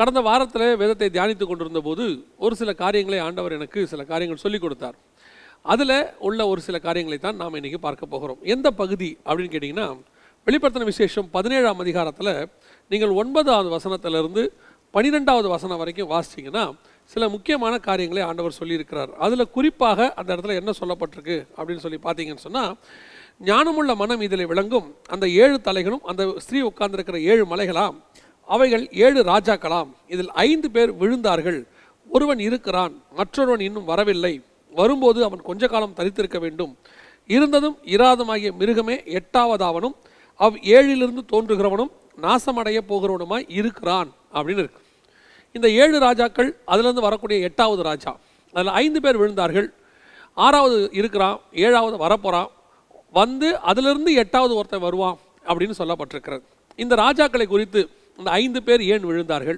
கடந்த வாரத்தில் வேதத்தை தியானித்து கொண்டிருந்த போது ஒரு சில காரியங்களை ஆண்டவர் எனக்கு சில காரியங்கள் சொல்லிக் கொடுத்தார். அதில் உள்ள ஒரு சில காரியங்களை தான் நாம் இன்றைக்கி பார்க்க போகிறோம். எந்த பகுதி அப்படின்னு கேட்டிங்கன்னா வெளிப்படுத்தின விசேஷம் பதினேழாம் அதிகாரத்தில் நீங்கள் ஒன்பதாவது வசனத்திலிருந்து பனிரெண்டாவது வசனம் வரைக்கும் வாசிச்சிங்கன்னா சில முக்கியமான காரியங்களை ஆண்டவர் சொல்லியிருக்கிறார். அதில் குறிப்பாக அந்த இடத்துல என்ன சொல்லப்பட்டிருக்கு அப்படின்னு சொல்லி பார்த்தீங்கன்னு சொன்னால் ஞானமுள்ள மனம் இதில் விளங்கும். அந்த ஏழு தலைகளும் அந்த ஸ்திரீ உட்கார்ந்துருக்கிற ஏழு மலைகளாம் அவைகள் ஏழு ராஜாக்களாம். இதில் ஐந்து பேர் விழுந்தார்கள். ஒருவன் இருக்கிறான் மற்றொருவன் இன்னும் வரவில்லை. வரும்போது அவன் கொஞ்ச காலம் தரித்திருக்க வேண்டும். இருந்ததும் இராதமாகிய மிருகமே எட்டாவதாவனும் அவ் ஏழிலிருந்து தோன்றுகிறவனும் நாசமடைய போகிறவனுமாய் இருக்கிறான் அப்படின்னு இருக்கு. இந்த ஏழு ராஜாக்கள் அதிலிருந்து வரக்கூடிய எட்டாவது ராஜா. அதில் ஐந்து பேர் விழுந்தார்கள். ஆறாவது இருக்கிறான் ஏழாவது வரப்போகிறான் வந்து அதிலிருந்து எட்டாவது ஒருத்தன் வருவான் அப்படின்னு சொல்லப்பட்டிருக்கிறது. இந்த ராஜாக்களை குறித்து இந்த ஐந்து பேர் ஏன் விழுந்தார்கள்?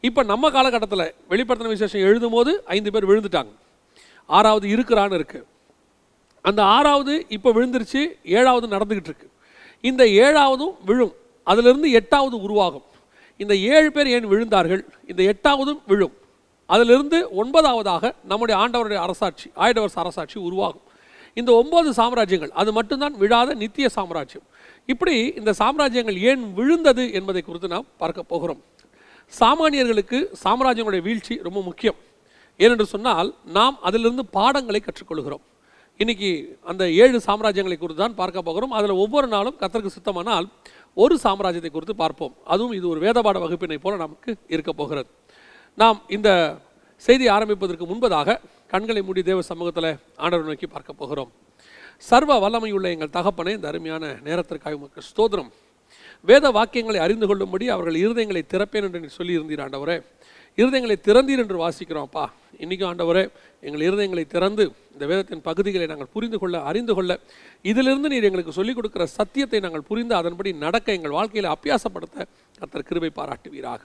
இப்போ நம்ம காலகட்டத்தில் வெளிப்படுத்தின விசேஷம் எழுதும் போது ஐந்து பேர் விழுந்துட்டாங்க. ஆறாவது இருக்கிறான்னு இருக்கு. அந்த ஆறாவது இப்போ விழுந்துருச்சு ஏழாவது நடந்துக்கிட்டு இருக்கு. இந்த ஏழாவதும் விழும். அதிலிருந்து எட்டாவது உருவாகும். இந்த ஏழு பேர் ஏன் விழுந்தார்கள்? இந்த எட்டாவதும் விழும். அதிலிருந்து ஒன்பதாவதாக நம்முடைய ஆண்டவருடைய அரசாட்சி ஆயிடவர்ஸ் அரசாட்சி உருவாகும். இந்த ஒன்பது சாம்ராஜ்யங்கள் அது மட்டும்தான் விழாத நித்திய சாம்ராஜ்யம். இப்படி இந்த சாம்ராஜ்யங்கள் ஏன் விழுந்தது என்பதை குறித்து நாம் பார்க்க போகிறோம். சாமானியர்களுக்கு சாம்ராஜ்யங்களுடைய வீழ்ச்சி ரொம்ப முக்கியம். ஏனென்று சொன்னால் நாம் அதிலிருந்து பாடங்களை கற்றுக்கொள்கிறோம். இன்னைக்கு அந்த ஏழு சாம்ராஜ்யங்களை குறித்து தான் பார்க்க போகிறோம். அதில் ஒவ்வொரு நாளும் கத்தருக்கு சுத்தமானால் ஒரு சாம்ராஜ்யத்தை குறித்து பார்ப்போம். அதுவும் இது ஒரு வேதபாட வகுப்பினை போல நமக்கு இருக்க போகிறது. நாம் இந்த செய்தி ஆரம்பிப்பதற்கு முன்பதாக கண்களை மூடி தேவ சமூகத்தில் ஆண்டவர் நோக்கி பார்க்க போகிறோம். சர்வ வல்லமையுள்ள எங்கள் தகப்பனே இந்த அருமையான நேரத்திற்காக உமக்கு ஸ்தோத்திரம். வேத வாக்கியங்களை அறிந்து கொள்ளும்படி அவர்கள் இருதயங்களை திறப்பேன் என்று நீ சொல்லியிருந்தீர் ஆண்டவரே. இருதயங்களை திறந்தீர் என்று வாசிக்கிறோம்ப்பா. இன்றைக்கும் ஆண்டவரே எங்கள் இருதயங்களை திறந்து இந்த வேதத்தின் பகுதிகளை நாங்கள் புரிந்து கொள்ள அறிந்து கொள்ள இதிலிருந்து நீர் எங்களுக்கு சொல்லிக் கொடுக்கிற சத்தியத்தை நாங்கள் புரிந்து அதன்படி நடக்க எங்கள் வாழ்க்கையில் அப்பியாசப்படுத்த கர்த்தர் கிருபை பாராட்டுவீராக.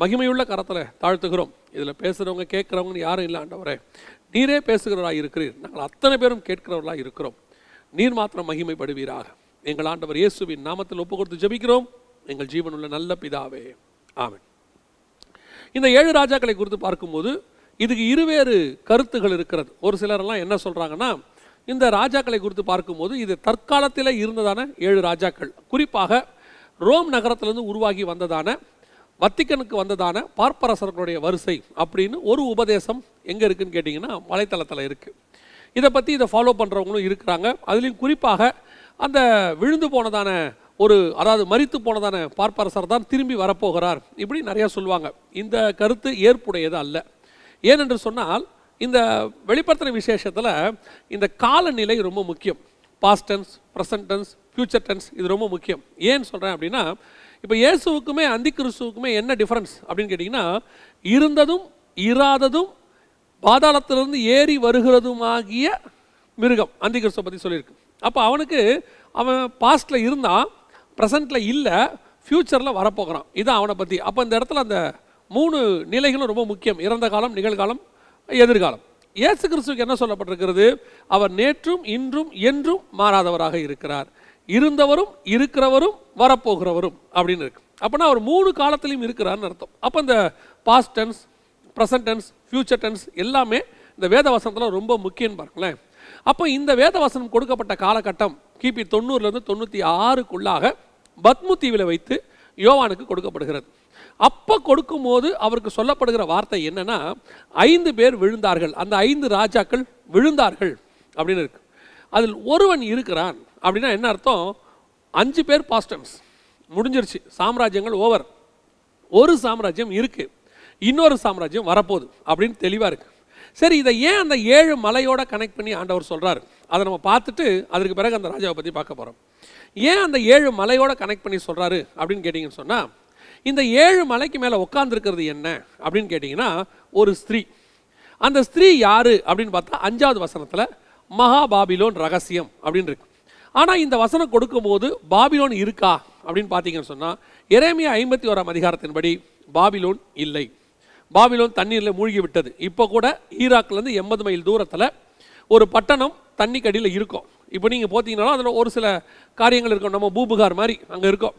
மகிமையுள்ள கரத்தில் தாழ்த்துகிறோம். இதில் பேசுகிறவங்க கேட்குறவங்க யாரும் இல்லை ஆண்டவரே. நீரே பேசுகிறவராக இருக்கிறீர். நாங்கள் அத்தனை பேரும் கேட்கிறவர்களாக இருக்கிறோம். நீர் மாத்திரம் மகிமைப்படுவீராக. எங்கள் ஆண்டவர் இயேசுவின் நாமத்தில் ஒப்பு கொடுத்து ஜெபிக்கிறோம். எங்கள் ஜீவனுள்ள நல்ல பிதாவே. ஆமன். இந்த ஏழு ராஜாக்களை குறித்து பார்க்கும்போது இதுக்கு இருவேறு கருத்துகள் இருக்கிறது. ஒரு சிலரெல்லாம் என்ன சொல்கிறாங்கன்னா இந்த ராஜாக்களை குறித்து பார்க்கும்போது இது தற்காலத்தில் இருந்ததான ஏழு ராஜாக்கள். குறிப்பாக ரோம் நகரத்திலிருந்து உருவாகி வந்ததான வத்திக்கனுக்கு வந்ததான பார்ப்பரசர்களுடைய வரிசை அப்படின்னு ஒரு உபதேசம் எங்கே இருக்குன்னு கேட்டிங்கன்னா வலைத்தளத்தில் இருக்குது இதை பற்றி இதை ஃபாலோ பண்ணுறவங்களும் இருக்கிறாங்க. அதுலேயும் குறிப்பாக அந்த விழுந்து போனதான ஒரு அதாவது மறித்து போனதான பார்ப்பரசர் தான் திரும்பி வரப்போகிறார் இப்படி நிறையா சொல்லுவாங்க. இந்த கருத்து ஏற்புடையது அல்ல. ஏனென்று சொன்னால் இந்த வெளிப்படுத்தின விசேஷத்தில் இந்த காலநிலை ரொம்ப முக்கியம். Past tense present tense future tense இது ரொம்ப முக்கியம். ஏன் சொல்கிறேன் அப்படின்னா இப்போ இயேசுவுக்குமே அந்தி கிறிஸ்துவுக்குமே என்ன டிஃப்ரென்ஸ் அப்படின்னு கேட்டிங்கன்னா இருந்ததும் இராததும் பாதாளத்திலிருந்து ஏறி வருகிறதுமாகிய மிருகம் அந்தி கிறிஸ்துவை பற்றி சொல்லியிருக்கு. அப்போ அவனுக்கு அவன் பாஸ்ட்டில் இருந்தான் ப்ரெசண்ட்டில் இல்லை ஃப்யூச்சரில் வரப்போகிறான். இதான் அவனை பற்றி அப்போ இந்த இடத்துல அந்த மூணு நிலைகளும் ரொம்ப முக்கியம். இறந்த காலம் நிகழ்காலம் எதிர்காலம். இயேசு கிறிஸ்துவுக்கு என்ன சொல்லப்பட்டிருக்கிறது? அவர் நேற்றும் இன்றும் என்றும் மாறாதவராக இருக்கிறார். இருந்தவரும் இருக்கிறவரும் வரப்போகிறவரும் அப்படின்னு இருக்கு. அப்போனா அவர் மூணு காலத்திலையும் இருக்கிறார்னு அர்த்தம். அப்போ இந்த past tense present tense future tense எல்லாமே இந்த வேத வசனத்தில் ரொம்ப முக்கியம்னு பாருங்களேன். அப்போ இந்த வேத வசனம் கொடுக்கப்பட்ட காலகட்டம் கிபி தொண்ணூறுலேருந்து தொண்ணூற்றி ஆறுக்குள்ளாக பத்மு தீவில் வைத்து யோவானுக்கு கொடுக்கப்படுகிறது. அப்போ கொடுக்கும்போது அவருக்கு சொல்லப்படுகிற வார்த்தை என்னென்னா ஐந்து பேர் விழுந்தார்கள். அந்த ஐந்து ராஜாக்கள் விழுந்தார்கள் அப்படின்னு இருக்கு. அதில் ஒருவன் இருக்கிறான். அப்படின்னா என்ன அர்த்தம்? அஞ்சு பேர் பாஸ்டம்ஸ் முடிஞ்சிருச்சு. சாம்ராஜ்யங்கள் ஓவர் ஒரு சாம்ராஜ்யம் இருக்குது இன்னொரு சாம்ராஜ்யம் வரப்போகுது அப்படின்னு தெளிவாக இருக்குது சரி இதை ஏன் அந்த ஏழு மலையோட கனெக்ட் பண்ணி ஆண்டவர் சொல்கிறாரு அதை நம்ம பார்த்துட்டு அதற்கு பிறகு அந்த ராஜாவை பற்றி பார்க்க போகிறோம் ஏன் அந்த ஏழு மலையோட கனெக்ட் பண்ணி சொல்கிறாரு அப்படின்னு கேட்டிங்கன்னு சொன்னால் இந்த ஏழு மலைக்கு மேலே உட்காந்துருக்கிறது என்ன அப்படின்னு கேட்டிங்கன்னா ஒரு ஸ்திரீ. அந்த ஸ்திரீ யாரு அப்படின்னு பார்த்தா அஞ்சாவது வசனத்தில் மகாபாபிலோன் ரகசியம் அப்படின்னு இருக்கு. ஆனால் இந்த வசனம் கொடுக்கும்போது பாபிலோன் இருக்கா அப்படின்னு பார்த்தீங்கன்னு சொன்னால் இறைமையா ஐம்பத்தி ஓராம் அதிகாரத்தின்படி பாபிலோன் இல்லை. பாபிலோன் தண்ணீரில் மூழ்கி விட்டது இப்போ கூட ஈராக்லேருந்து எண்பது மைல் தூரத்தில் ஒரு பட்டணம் தண்ணி கடியில் இருக்கும். இப்போ நீங்கள் பார்த்தீங்கன்னா அதில் ஒரு சில காரியங்கள் இருக்கும். நம்ம பூபுகார் மாதிரி அங்கே இருக்கும்.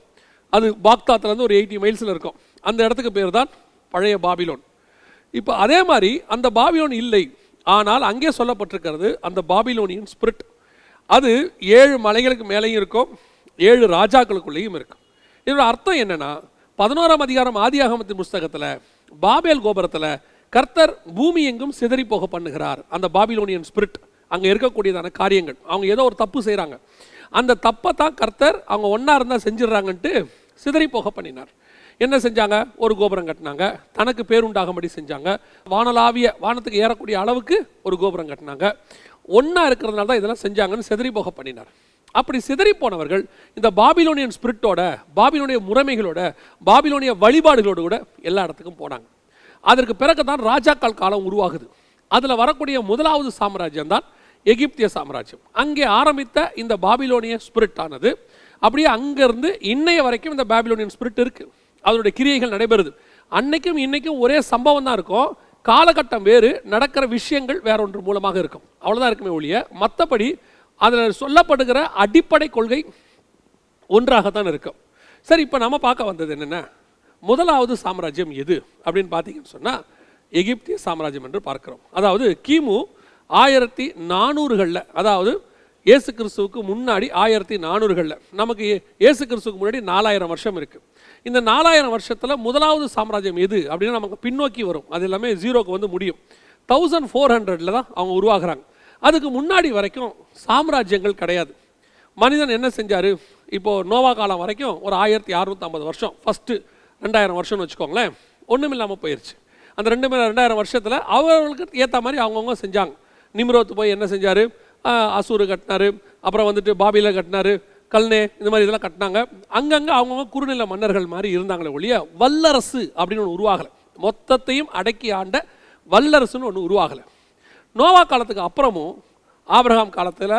அது பாக்தாத்துலேருந்து ஒரு எயிட்டி மைல்ஸில் இருக்கும். அந்த இடத்துக்கு பேர் தான் பழைய பாபிலோன். இப்போ அதே மாதிரி அந்த பாபிலோன் இல்லை. ஆனால் அங்கே சொல்லப்பட்டிருக்கிறது அந்த பாபிலோனியன் ஸ்பிரிட் அது ஏழு மலைகளுக்கு மேலேயும் இருக்கும் ஏழு ராஜாக்களுக்குள்ளேயும் இருக்கும். இதோட அர்த்தம் என்னென்னா பதினோராம் அதிகாரம் ஆதியாகமத்தின் புஸ்தகத்தில் பாபேல் கோபுரத்தில் கர்த்தர் பூமி எங்கும் சிதறி போக பண்ணுகிறார். அந்த பாபிலோனியன் ஸ்பிரிட் அங்கே இருக்கக்கூடியதான காரியங்கள். அவங்க ஏதோ ஒரு தப்பு செய்கிறாங்க அந்த தப்பை தான் கர்த்தர் அவங்க ஒன்றா இருந்தால் செஞ்சிடுறாங்கன்ட்டு சிதறி போக பண்ணினார். என்ன செஞ்சாங்க? ஒரு கோபுரம் கட்டினாங்க. தனக்கு பேருண்டாகும்படி செஞ்சாங்க. வானலாவிய வானத்துக்கு ஏறக்கூடிய அளவுக்கு ஒரு கோபுரம் கட்டினாங்க. ஒன்றா இருக்கிறதுனால தான் இதெல்லாம் செஞ்சாங்கன்னு செதறி போக பண்ணினார். அப்படி சிதறி போனவர்கள் இந்த பாபிலோனியன் ஸ்பிரிட்டோட பாபிலோனிய முறைமைகளோட பாபிலோனிய வழிபாடுகளோடு கூட எல்லா இடத்துக்கும் போனாங்க. அதற்கு பிறகு தான் ராஜாக்கள் காலம் உருவாகுது. அதில் வரக்கூடிய முதலாவது சாம்ராஜ்யம் தான் எகிப்திய சாம்ராஜ்யம். அங்கே ஆரம்பித்த இந்த பாபிலோனிய ஸ்பிரிட் ஆனது அப்படியே அங்கேருந்து இன்னைய வரைக்கும் இந்த பாபிலோனியன் ஸ்பிரிட் இருக்குது அதனுடைய கிரியைகள் நடைபெறுது. அன்னைக்கும் இன்னைக்கும் ஒரே சம்பவம் தான் இருக்கும். காலகட்டம் வேறு நடக்கிற விஷயங்கள் வேற ஒன்று மூலமாக இருக்கும். அவ்வளோதான் இருக்குமே ஒழிய மற்றபடி அதில் சொல்லப்படுகிற அடிப்படை கொள்கை ஒன்றாகத்தான் இருக்கும். சரி இப்போ நம்ம பார்க்க வந்தது என்னென்ன முதலாவது சாம்ராஜ்யம் எது அப்படின்னு பார்த்தீங்கன்னு சொன்னால் எகிப்திய சாம்ராஜ்யம் என்று பார்க்கிறோம். அதாவது கிமு ஆயிரத்தி நானூறுகளில் அதாவது இயேசு கிறிஸ்துவுக்கு முன்னாடி ஆயிரத்தி நானூறுகளில். நமக்கு ஏசு இயேசு கிறிஸ்துவுக்கு முன்னாடி நாலாயிரம் வருஷம் இருக்குது இந்த நாலாயிரம் வருஷத்தில் முதலாவது சாம்ராஜ்யம் எது அப்படின்னு நமக்கு பின்னோக்கி வரும். அது எல்லாமே ஜீரோக்கு வந்து முடியும். தௌசண்ட் ஃபோர் ஹண்ட்ரடில் தான் அவங்க உருவாகுறாங்க. அதுக்கு முன்னாடி வரைக்கும் சாம்ராஜ்யங்கள் கிடையாது. மனிதன் என்ன செஞ்சார்? இப்போது நோவா காலம் வரைக்கும் ஒரு ஆயிரத்தி அறுநூத்தம்பது வருஷம். ஃபஸ்ட்டு ரெண்டாயிரம் வருஷம்னு வச்சுக்கோங்களேன். ஒன்றும் இல்லாமல் போயிடுச்சு அந்த ரெண்டு ரெண்டாயிரம் வருஷத்தில் அவர்களுக்கு ஏற்ற மாதிரி அவங்கவுங்க செஞ்சாங்க. நிம்ரோத்து போய் என்ன செஞ்சார்? அசூர் கட்டினாரு அப்புறம் வந்துட்டு பாபியில் கட்டினாரு கல்னே இந்த மாதிரி இதெல்லாம் கட்டினாங்க. அங்கங்கே அவங்கவுங்க குறுநில மன்னர்கள் மாதிரி இருந்தாங்களே ஒழிய வல்லரசு அப்படின்னு ஒன்று உருவாகலை. மொத்தத்தையும் அடக்கி ஆண்ட வல்லரசுன்னு ஒன்று உருவாகலை. நோவா காலத்துக்கு அப்புறமும் ஆபிரகாம் காலத்தில்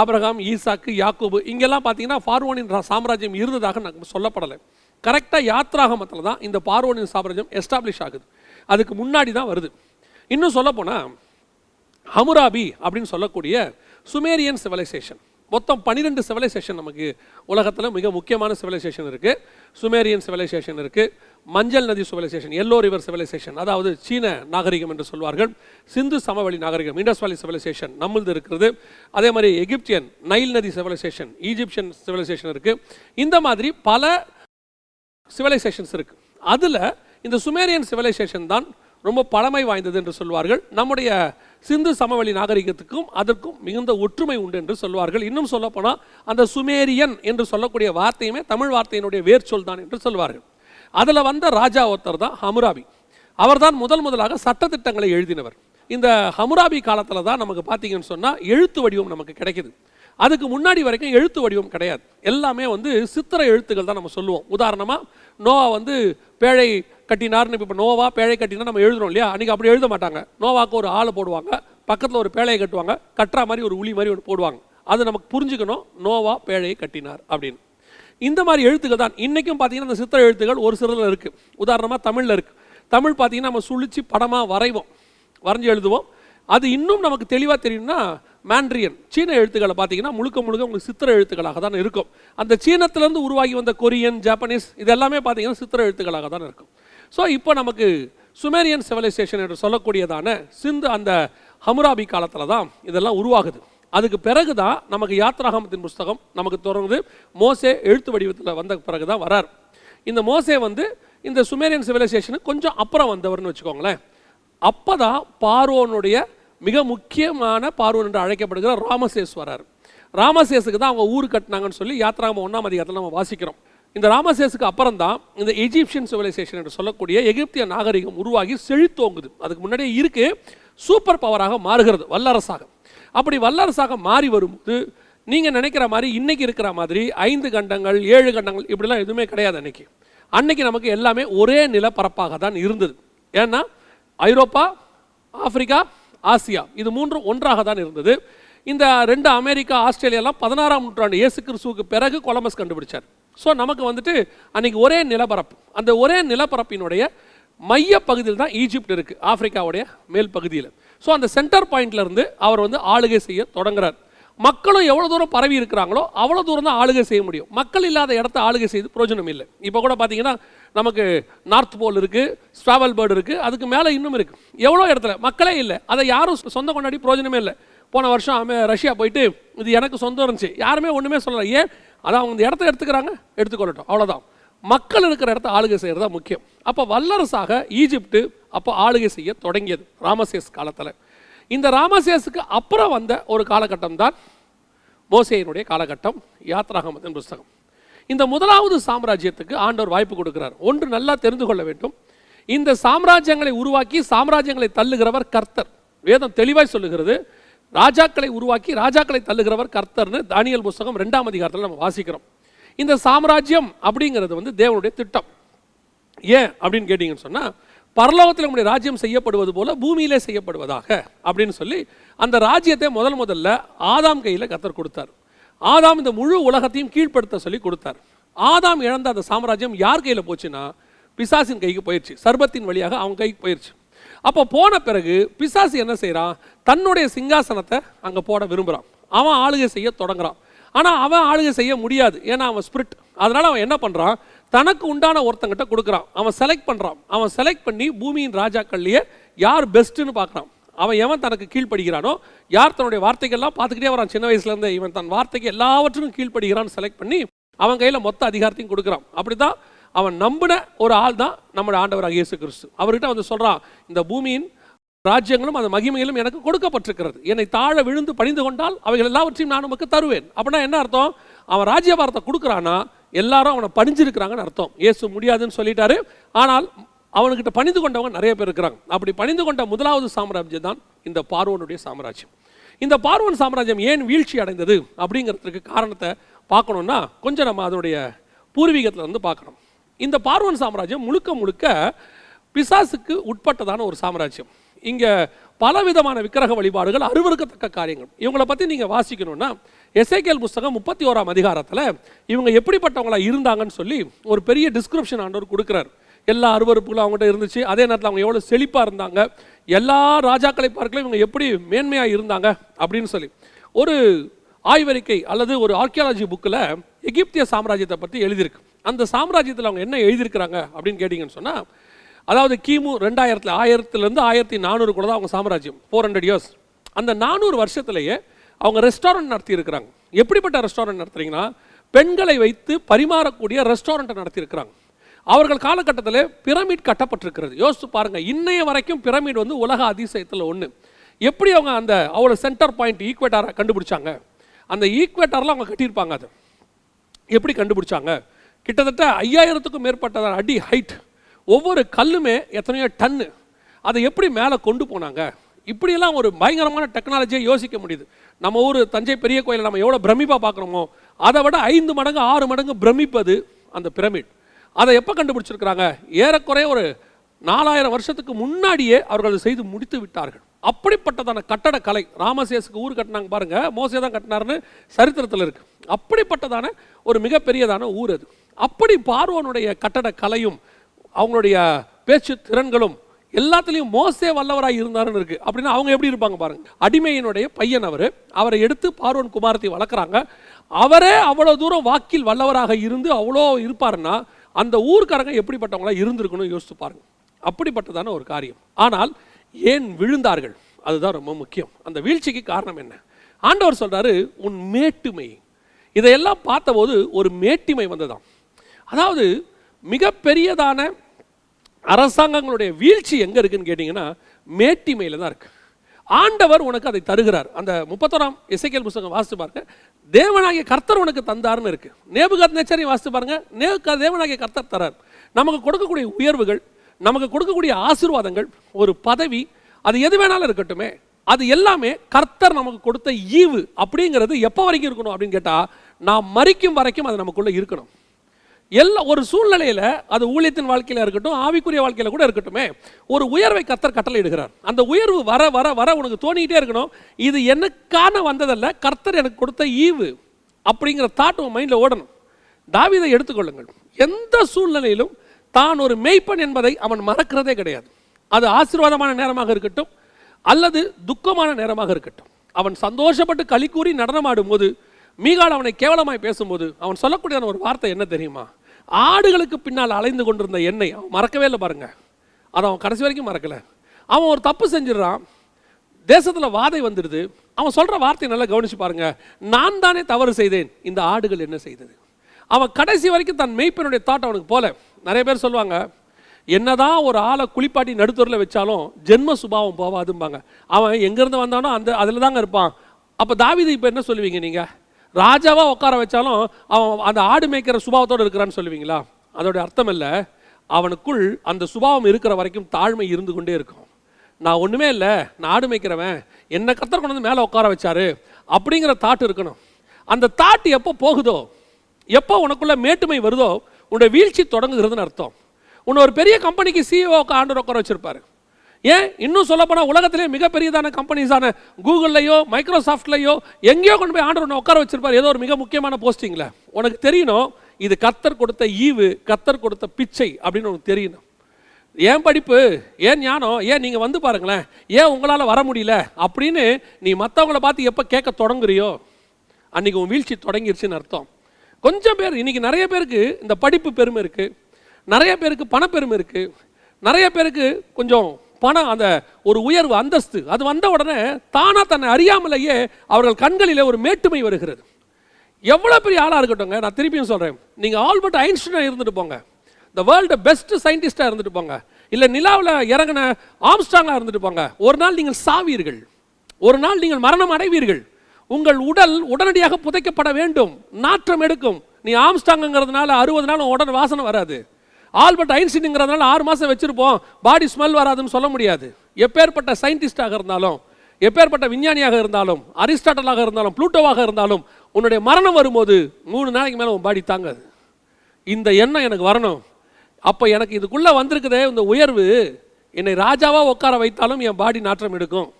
ஆபிரகாம் ஈசாக்கு யாக்கூபு இங்கெல்லாம் பார்த்தீங்கன்னா பார்வோனின் சாம்ராஜ்யம் இருந்ததாக நான் சொல்லப்படலை. கரெக்டாக யாத்ராகமத்தில் தான் இந்த பார்வோனின் சாம்ராஜ்யம் எஸ்டாப்ளிஷ் ஆகுது. அதுக்கு முன்னாடி தான் வருது. இன்னும் சொல்லப்போனால் ஹமுராபி அப்படின்னு சொல்லக்கூடிய சுமேரியன் சிவிலைசேஷன் மொத்தம் பன்னிரெண்டு சிவிலைசேஷன் நமக்கு உலகத்தில் மிக முக்கியமான சிவிலைசேஷன் இருக்குது சுமேரியன் சிவிலைசேஷன் இருக்குது மஞ்சள் நதி சிவிலைசேஷன் எல்லோ ரிவர் சிவிலைசேஷன் அதாவது சீன நாகரிகம் என்று சொல்வார்கள். சிந்து சமவெளி நாகரிகம் இண்டஸ் வேலி சிவிலைசேஷன் நம்மளது இருக்கிறது. அதே மாதிரி எகிப்தியன் நைல் நதி சிவிலைசேஷன் ஈஜிப்சியன் சிவிலைசேஷன் இருக்குது இந்த மாதிரி பல சிவிலைசேஷன்ஸ் இருக்குது அதில் இந்த சுமேரியன் சிவிலைசேஷன் தான் ரொம்ப பழமை வாய்ந்தது என்று சொல்வார்கள். நம்முடைய சிந்து சமவெளி நாகரிகத்துக்கும் அதற்கும் மிகுந்த ஒற்றுமை உண்டு என்று சொல்வார்கள். இன்னும் சொல்லப்போனால் அந்த சுமேரியன் என்று சொல்லக்கூடிய வார்த்தையுமே தமிழ் வார்த்தையினுடைய வேர்ச்சொல் தான் என்று சொல்வார்கள். அதில் வந்த ராஜா ஒருத்தர் தான் ஹமுராபி. அவர்தான் முதல் முதலாக சட்டத்திட்டங்களை எழுதினவர். இந்த ஹமுராபி காலத்தில் தான் நமக்கு பார்த்தீங்கன்னு சொன்னால் எழுத்து வடிவம் நமக்கு கிடைக்குது. அதுக்கு முன்னாடி வரைக்கும் எழுத்து வடிவம் கிடையாது. எல்லாமே வந்து சித்திர எழுத்துக்கள் தான் நம்ம சொல்லுவோம். உதாரணமாக நோவா வந்து பேழை கட்டினார்னு இப்போ நோவா பேழை கட்டினா நம்ம எழுதுறோம் இல்லையா? அன்றைக்கி அப்படி எழுத மாட்டாங்க. நோவாக்கு ஒரு ஆளை போடுவாங்க. பக்கத்தில் ஒரு பேழையை கட்டுவாங்க. கட்டுற மாதிரி ஒரு உளி மாதிரி ஒன்று போடுவாங்க. அதை நமக்கு புரிஞ்சுக்கணும். நோவா பேழையை கட்டினார் அப்படின்னு. இந்த மாதிரி எழுத்துக்கள் தான். இன்றைக்கும் பார்த்தீங்கன்னா அந்த சித்திர எழுத்துக்கள் ஒரு சிலரில் இருக்குது உதாரணமாக தமிழில் இருக்குது தமிழ் பார்த்தீங்கன்னா நம்ம சுழிச்சு படமாக வரைவோம். வரைஞ்சி எழுதுவோம். அது இன்னும் நமக்கு தெளிவாக தெரியும்னா மேண்ட்ரியன். சீன எழுத்துக்களை பார்த்தீங்கன்னா முழுக்க முழுக்க உங்களுக்கு சித்திர எழுத்துக்களாக தான் இருக்கும். அந்த சீனத்திலேருந்து உருவாகி வந்த கொரியன் ஜாப்பனீஸ் இது எல்லாமே பார்த்தீங்கன்னா சித்திர எழுத்துக்களாக தான் இருக்கும். ஸோ இப்போ நமக்கு சுமேரியன் சிவிலைசேஷன் என்று சொல்லக்கூடியதான சிந்து அந்த ஹமுராபி காலத்தில் தான் இதெல்லாம் உருவாகுது. அதுக்கு பிறகு தான் நமக்கு யாத்ராகமத்தின் புஸ்தகம் நமக்கு தொடர்ந்து மோசே எழுத்து வடிவத்தில் வந்த பிறகு தான் வரார். இந்த மோசே வந்து இந்த சுமேரியன் சிவிலைசேஷனுக்கு கொஞ்சம் அப்புறம் வந்தவர்னு வச்சுக்கோங்களேன். அப்போ தான் பார்வோனுடைய மிக முக்கியமான பார்வன் என்று அழைக்கப்படுகிற ராமசேஸ் வரார். ராமசேஸுக்கு தான் அவங்க ஊர் கட்டினாங்கன்னு சொல்லி யாத்ராகம ஒன்றாம் அதிகாரத்தில் நம்ம வாசிக்கிறோம். இந்த ராமசேஸுக்கு அப்புறம் தான் இந்த எஜிப்சியன் சிவிலைசேஷன் என்று சொல்லக்கூடிய எகிப்திய நாகரிகம் உருவாகி செழித்தோங்குது அதுக்கு முன்னாடியே இருக்கு சூப்பர் பவராக மாறுகிறது வல்லரசாக. அப்படி வல்லரசாக மாறி வரும்போது நீங்கள் நினைக்கிற மாதிரி இன்னைக்கு இருக்கிற மாதிரி ஐந்து கண்டங்கள் ஏழு கண்டங்கள் இப்படிலாம் எதுவுமே கிடையாது அன்றைக்கி அன்னைக்கு நமக்கு எல்லாமே ஒரே நிலப்பரப்பாக தான் இருந்தது. ஏன்னா ஐரோப்பா ஆப்பிரிக்கா ஆசியா இது மூன்றும் ஒன்றாக தான் இருந்தது. இந்த ரெண்டு அமெரிக்கா ஆஸ்திரேலியாலாம் பதினாறாம் நூற்றாண்டு இயேசு கிறிஸ்துவுக்கு பிறகு கொலம்பஸ் கண்டுபிடிச்சார். ஸோ நமக்கு வந்துட்டு அன்றைக்கி ஒரே நிலப்பரப்பு. அந்த ஒரே நிலப்பரப்பினுடைய மைய பகுதியில் தான் ஈஜிப்ட் இருக்குது ஆப்பிரிக்காவுடைய மேல் பகுதியில். ஸோ அந்த சென்டர் பாயிண்ட்லேருந்து அவர் வந்து ஆளுகை செய்ய தொடங்குறார். மக்களும் எவ்வளோ தூரம் பரவி இருக்கிறாங்களோ அவ்வளோ தூரம் தான் ஆளுகை செய்ய முடியும். மக்கள் இல்லாத இடத்த ஆளுகை செய்து பிரயோஜனம் இல்லை. இப்போ கூட பார்த்தீங்கன்னா நமக்கு நார்த் போல் இருக்குது ஸ்ட்ராவல் பேர்டு இருக்குது அதுக்கு மேலே இன்னும் இருக்குது எவ்வளோ இடத்துல? மக்களே இல்லை. அதை யாரும் சொந்த கொண்டாடி பிரயோஜனமே இல்லை. போன வருஷம் அவன் ரஷ்யா போயிட்டு இது எனக்கு சொந்தம் இருந்துச்சு. யாருமே ஒன்றுமே சொல்லலை. ஏன்? அதான் அவங்க இந்த இடத்த எடுத்துக்கிறாங்க எடுத்துக்கொள்ளட்டும். அவ்வளோதான் மக்கள் இருக்கிற இடத்த ஆளுகை செய்கிறது தான் முக்கியம். அப்போ வல்லரசாக ஈஜிப்டு அப்போ ஆளுகை செய்ய தொடங்கியது ராமசேஸ் காலத்தில். இந்த ராமசேஸுக்கு அப்புறம் வந்த ஒரு காலகட்டம் தான் மோசையினுடைய காலகட்டம் யாத்ராகமத்தின் புஸ்தகம். இந்த முதலாவது சாம்ராஜ்யத்துக்கு ஆண்டவர் வாய்ப்பு கொடுக்கிறார். ஒன்று நல்லா தெரிந்து கொள்ள வேண்டும். இந்த சாம்ராஜ்யங்களை உருவாக்கி சாம்ராஜ்யங்களை தள்ளுகிறவர் கர்த்தர். வேதம் தெளிவாய் சொல்லுகிறது. ராஜாக்களை உருவாக்கி ராஜாக்களை தள்ளுகிறவர் கர்த்தர்னு தானியல் புஸ்தகம் ரெண்டாம் அதிகாரத்தில் நம்ம வாசிக்கிறோம். இந்த சாம்ராஜ்யம் அப்படிங்கிறது வந்து தேவனுடைய திட்டம். ஏன் அப்படின்னு கேட்டிங்கன்னு சொன்னால் பரலோகத்தில் நம்முடைய ராஜ்யம் செய்யப்படுவது போல பூமியிலே செய்யப்படுவதாக அப்படின்னு சொல்லி அந்த ராஜ்யத்தை முதல் முதல்ல ஆதாம் கையில் கத்தர் கொடுத்தார். ஆதாம் இந்த முழு உலகத்தையும் கீழ்ப்படுத்த சொல்லி கொடுத்தார். ஆதாம் இழந்த அந்த சாம்ராஜ்யம் யார் கையில் போச்சுன்னா பிசாசின் கைக்கு போயிடுச்சு சர்பத்தின் வழியாக அவங்க கைக்கு போயிடுச்சு அப்போ போன பிறகு பிசாசு என்ன செய்கிறான் தன்னுடைய சிங்காசனத்தை அங்கே போட விரும்புகிறான் அவன் ஆளுகை செய்ய தொடங்குறான். ஆனால் அவன் ஆளுகை செய்ய முடியாது. ஏன்னா அவன் ஸ்பிரிட் அதனால அவன் என்ன பண்ணுறான் தனக்கு உண்டான ஒருத்தங்கிட்ட கொடுக்குறான். அவன் செலக்ட் பண்ணுறான் அவன் செலக்ட் பண்ணி பூமியின் ராஜாக்கள்லேயே யார் பெஸ்ட்டுன்னு பார்க்குறான் அவன் எவன் தனக்கு கீழ்ப்படுகிறானோ யார் தன்னுடைய வார்த்தைகள்லாம் பார்த்துக்கிட்டே வரான். சின்ன வயசுலேருந்து இவன் தன் வார்த்தைக்கு எல்லாவற்றுக்கும் கீழ்ப்படுகிறான்னு செலக்ட் பண்ணி அவன் கையில் மொத்த அதிகாரத்தையும் கொடுக்குறான். அப்படி தான் அவன் நம்பின ஒரு ஆள் தான் நம்முடைய ஆண்டவராக இயேசு கிறிஸ்து அவர்கிட்ட வந்து சொல்கிறான் இந்த பூமியின் ராஜ்யங்களும் அந்த மகிமைகளும் எனக்கு கொடுக்கப்பட்டிருக்கிறது. என்னை தாழ விழுந்து பணிந்து கொண்டால் அவைகள் எல்லாவற்றையும் நான் உமக்கு தருவேன். அப்படின்னா என்ன அர்த்தம்? அவன் ராஜ்யபாரத்தை கொடுக்குறான்னா எல்லாரும் அவனை பணிஞ்சிருக்கிறாங்கன்னு அர்த்தம். இயேசு முடியாதுன்னு சொல்லிட்டாரு. ஆனால் அவனுக்கிட்ட பணிந்து கொண்டவங்க நிறைய பேர் இருக்கிறாங்க. அப்படி பணிந்து கொண்ட முதலாவது சாம்ராஜ்யம் தான் இந்த பார்வனுடைய சாம்ராஜ்யம். இந்த பார்வன் சாம்ராஜ்யம் ஏன் வீழ்ச்சி அடைந்தது அப்படிங்கிறதுக்கு காரணத்தை பார்க்கணுன்னா கொஞ்சம் நம்ம அதனுடைய பூர்வீகத்தில் இருந்து பார்க்கணும். இந்த பார்வன் சாம்ராஜ்யம் முழுக்க முழுக்க பிசாசுக்கு உட்பட்டதான ஒரு சாம்ராஜ்யம். இங்கே பலவிதமான விக்கிரக வழிபாடுகள் அருவருக்கத்தக்க காரியங்கள். இவங்களை பற்றி நீங்கள் வாசிக்கணும்னா எஸ்ஐகேல் புஸ்தகம் முப்பத்தி ஓராம் அதிகாரத்தில் இவங்க எப்படிப்பட்டவங்களா இருந்தாங்கன்னு சொல்லி ஒரு பெரிய டிஸ்கிரிப்ஷன் ஆண்டவர் கொடுக்குறார். எல்லா அருவருப்புகளும் அவங்ககிட்ட இருந்துச்சு. அதே நேரத்தில் அவங்க எவ்வளோ செழிப்பாக இருந்தாங்க. எல்லா ராஜாக்களை பார்க்கலாம் இவங்க எப்படி மேன்மையாக இருந்தாங்க அப்படின்னு சொல்லி. ஒரு ஆய்வறிக்கை அல்லது ஒரு ஆர்கியாலஜி புக்கில் எகிப்திய சாம்ராஜ்யத்தை பற்றி எழுதியிருக்கு. அந்த சாம்ராஜ்யத்தில் அவங்க என்ன எழுதியிருக்கிறாங்க அப்படின்னு கேட்டிங்கன்னு சொன்னால் அதாவது கிமு ரெண்டாயிரத்தில் ஆயிரத்துலேருந்து ஆயிரத்தி நானூறு கூட தான் அவங்க சாம்ராஜ்யம் ஃபோர் ஹண்ட்ரட் இயர்ஸ் அந்த நானூறு வருஷத்துலேயே அவங்க ரெஸ்டாரண்ட் நடத்தி இருக்கிறாங்க எப்படிப்பட்ட ரெஸ்டாரண்ட் நடத்துறீங்கன்னா பெண்களை வைத்து பரிமாறக்கூடிய ரெஸ்டாரண்ட்டை நடத்தியிருக்கிறாங்க. அவர்கள் காலகட்டத்தில் பிரமிட் கட்டப்பட்டிருக்கிறது. யோசித்து பாருங்க இன்னைய வரைக்கும் பிரமிட் வந்து உலக அதிசயத்தில் ஒன்று எப்படி அவங்க அந்த அவ்வளோ சென்டர் பாயிண்ட் ஈக்குவேட்டாரை கண்டுபிடிச்சாங்க? அந்த ஈக்குவேட்டர்லாம் அவங்க கட்டியிருப்பாங்க அது. எப்படி கண்டுபிடிச்சாங்க? கிட்டத்தட்ட ஐயாயிரத்துக்கும் மேற்பட்ட அடி ஹைட் ஒவ்வொரு கல்லுமே எத்தனையோ டன்னு அதை எப்படி மேலே கொண்டு போனாங்க? இப்படியெல்லாம் ஒரு பயங்கரமான டெக்னாலஜியை யோசிக்க முடியுது. நம்ம ஊர் தஞ்சை பெரிய கோயிலை நம்ம எவ்வளோ பிரமிப்பாக பார்க்குறோமோ அதை விட ஐந்து மடங்கு ஆறு மடங்கு பிரமிப்பது அந்த பிரமிட். அதை எப்போ கண்டுபிடிச்சிருக்கிறாங்க? ஏறக்குறைய ஒரு நாலாயிரம் வருஷத்துக்கு முன்னாடியே அவர்கள் செய்து முடித்து விட்டார்கள். அப்படிப்பட்டதான கட்டடக்கலை ராமசேஸுக்கு ஊர் கட்டினாங்க பாருங்கள் மோசே தான் கட்டினாருன்னு சரித்திரத்தில் இருக்குது அப்படிப்பட்டதான ஒரு மிகப்பெரியதான ஊர் அது. அப்படி பார்வோனுடைய கட்டடக்கலையும் அவங்களுடைய பேச்சு திறன்களும் எல்லாத்துலேயும் மோசே வல்லவராக இருந்தாருன்னு இருக்குது அப்படின்னா அவங்க எப்படி இருப்பாங்க பாருங்க. அடிமையினுடைய பையன் அவர். அவரை எடுத்து பார்வன் குமாரத்தை வளர்க்குறாங்க. அவரே அவ்வளோ தூரம் வாக்கில் வல்லவராக இருந்து அவ்வளோ இருப்பாருன்னா அந்த ஊர்க்காரங்க எப்படிப்பட்டவங்களா இருந்திருக்கணும் யோசித்து பாருங்க. அப்படிப்பட்டதான ஒரு காரியம். ஆனால் ஏன் விழுந்தார்கள்? அதுதான் ரொம்ப முக்கியம். அந்த வீழ்ச்சிக்கு காரணம் என்ன? ஆண்டவர் சொல்கிறாரு உன் மேட்டுமை. இதையெல்லாம் பார்த்தபோது ஒரு மேட்டிமை வந்ததாம். அதாவது மிகப்பெரியதான அரசாங்கங்களுடைய வீழ்ச்சி எங்கே இருக்குன்னு கேட்டிங்கன்னா மேட்டிமையில் தான் இருக்குது ஆண்டவர் உனக்கு அதை தருகிறார். அந்த முப்பத்தோராம் இசைக்கல் புஸ்தகம் வாசித்து பாருங்க. தேவனாகிய கர்த்தர் உனக்கு தந்தாருன்னு இருக்கு. நேபுகாத் நேச்சரையும் வாசித்து பாருங்க. நேபுகா தேவனாகிய கர்த்தர் தரார். நமக்கு கொடுக்கக்கூடிய உயர்வுகள் நமக்கு கொடுக்கக்கூடிய ஆசீர்வாதங்கள் ஒரு பதவி அது எது வேணாலும் இருக்கட்டுமே அது எல்லாமே கர்த்தர் நமக்கு கொடுத்த ஈவு அப்படிங்கிறது எப்போ வரைக்கும் இருக்கணும் அப்படின்னு கேட்டால் நாம் மறிக்கும் வரைக்கும் அது நமக்குள்ளே இருக்கணும். எல்லா ஒரு சூழ்நிலையில் அது ஊழியத்தின் வாழ்க்கையில் இருக்கட்டும் ஆவிக்குரிய வாழ்க்கையில் கூட இருக்கட்டுமே ஒரு உயர்வை கர்த்தர் கட்டளை இடுகிறார் அந்த உயர்வு வர வர வர உனக்கு தோணிக்கிட்டே இருக்கணும். இது எனக்கான வந்ததல்ல கர்த்தர் எனக்கு கொடுத்த ஈவு அப்படிங்கிற தாட் உன் மைண்டில் ஓடணும். தாவிதை எடுத்துக்கொள்ளுங்கள். எந்த சூழ்நிலையிலும் தான் ஒரு மெய்ப்பன் என்பதை அவன் மறக்கிறதே கிடையாது. அது ஆசீர்வாதமான நேரமாக இருக்கட்டும் அல்லது துக்கமான நேரமாக இருக்கட்டும். அவன் சந்தோஷப்பட்டு களி கூறி நடனமாடும் போது மீகால் அவனை கேவலமாய் பேசும்போது அவன் சொல்லக்கூடிய ஒரு வார்த்தை என்ன தெரியுமா? ஆடுகளுக்கு பின்னால் அலைந்து கொண்டிருந்த எண்ணெய் அவன் மறக்கவே இல்லை பாருங்க. அதை அவன் கடைசி வரைக்கும் மறக்கல. அவன் ஒரு தப்பு செஞ்சிடறான். தேசத்தில் வாதை வந்துடுது. அவன் சொல்கிற வார்த்தையை நல்லா கவனித்து பாருங்க. நான் தானே தவறு செய்தேன். இந்த ஆடுகள் என்ன செய்தது? அவன் கடைசி வரைக்கும் தன் மெய்ப்பனுடைய தாட் அவனுக்கு போல. நிறைய பேர் சொல்லுவாங்க என்னதான் ஒரு ஆளை குளிப்பாட்டி நடுத்தூரில் வச்சாலும் ஜென்ம சுபாவம் போவாதும்பாங்க. அவன் எங்கேருந்து வந்தானோ அந்த அதில் தாங்க இருப்பான். அப்போ தாவிதை இப்போ என்ன சொல்லுவீங்க நீங்கள் ராஜாவாக உட்கார வச்சாலும் அவன் அந்த ஆடு மேய்க்கிற சுபாவத்தோடு இருக்கிறான்னு சொல்லுவீங்களா? அதோட அர்த்தம் இல்லை. அவனுக்குள் அந்த சுபாவம் இருக்கிற வரைக்கும் தாழ்மை இருந்து கொண்டே இருக்கும். நான் ஒன்றுமே இல்லை நான் ஆடு மேய்க்கிறவன் என்னை கத்தர் கொண்டு வந்து மேலே உட்கார வச்சாரு அப்படிங்கிற தாட் இருக்கணும். அந்த தாட் எப்போ போகுதோ எப்போ உனக்குள்ளே மேட்டுமை வருதோ உன்னோட வீழ்ச்சி தொடங்குகிறதுன்னு அர்த்தம். உன்னை ஒரு பெரிய கம்பெனிக்கு சிஇஓ ஆண்டு உட்கார வச்சுருப்பாரு. ஏன்? இன்னும் சொல்லப்போனால் உலகத்திலே மிகப்பெரியதான கம்பெனிஸான கூகுள்லையோ மைக்ரோசாஃப்ட்லையோ எங்கேயோ கொண்டு போய் ஆண்டவர் உன்னை உட்கார வச்சிருப்பார். ஏதோ ஒரு மிக முக்கியமான போஸ்டிங்கில். உனக்கு தெரியணும் இது கத்தர் கொடுத்த ஈவு கத்தர் கொடுத்த பிச்சை அப்படின்னு உனக்கு தெரியணும். ஏன் படிப்பு? ஏன் ஞானம்? ஏன் நீங்கள் வந்து பாருங்களேன் ஏன் உங்களால் வர முடியல அப்படின்னு நீ மற்றவங்கள பார்த்து எப்போ கேட்க தொடங்குறியோ அன்னைக்கு உன் வீழ்ச்சி தொடங்கிருச்சுன்னு அர்த்தம். கொஞ்சம் பேர் இன்றைக்கி நிறைய பேருக்கு இந்த படிப்பு பெருமை இருக்குது நிறைய பேருக்கு பணப்பெருமை இருக்குது நிறைய பேருக்கு கொஞ்சம் பணம் அந்த ஒரு உயர்வு அந்தஸ்து அது வந்த உடனே தானாக தன்னை அறியாமலேயே அவர்கள் கண்களிலே ஒரு மேட்டுமை வருகிறது. எவ்வளோ பெரிய ஆளாக இருக்கட்டும்ங்க நான் திருப்பியும் சொல்கிறேன் நீங்கள் ஆல்பர்ட் ஐன்ஸ்டைனாக இருந்துட்டு போங்க. த வேர்ல்டு பெஸ்ட் சயின்டிஸ்டாக இருந்துட்டு போங்க. இல்லை நிலாவில் இறங்கின ஆம்ஸ்டாங்காக இருந்துட்டு போங்க. ஒரு நாள் நீங்கள் சாவீர்கள். ஒரு நாள் நீங்கள் மரணம் அடைவீர்கள். உங்கள் உடல் உடனடியாக புதைக்கப்பட வேண்டும். நாற்றம் எடுக்கும். நீ ஆம்ஸ்டாங்கிறதுனால அறுபது நாள் உடனே உடல் வாசனை வராது. ஆல்பர்ட் ஐன்ஸ்டீனுங்கிறதுனால ஆறு மாதம் வச்சுருப்போம். பாடி ஸ்மெல் வராதுன்னு சொல்ல முடியாது. எப்பேற்பட்ட சயின்டிஸ்டாக இருந்தாலும் எப்பேற்பட்ட விஞ்ஞானியாக இருந்தாலும் அரிஸ்டாட்டலாக இருந்தாலும் ப்ளூட்டோவாக இருந்தாலும் உன்னுடைய மரணம் வரும்போது மூணு நாளைக்கு மேலே உன் பாடி தாங்காது. இந்த எண்ணம் எனக்கு வரணும். அப்போ எனக்கு இதுக்குள்ளே வந்திருக்குதே இந்த உயர்வு. என்னை ராஜாவாக உட்கார வைத்தாலும் என் பாடி நாற்றம் எடுக்கும்.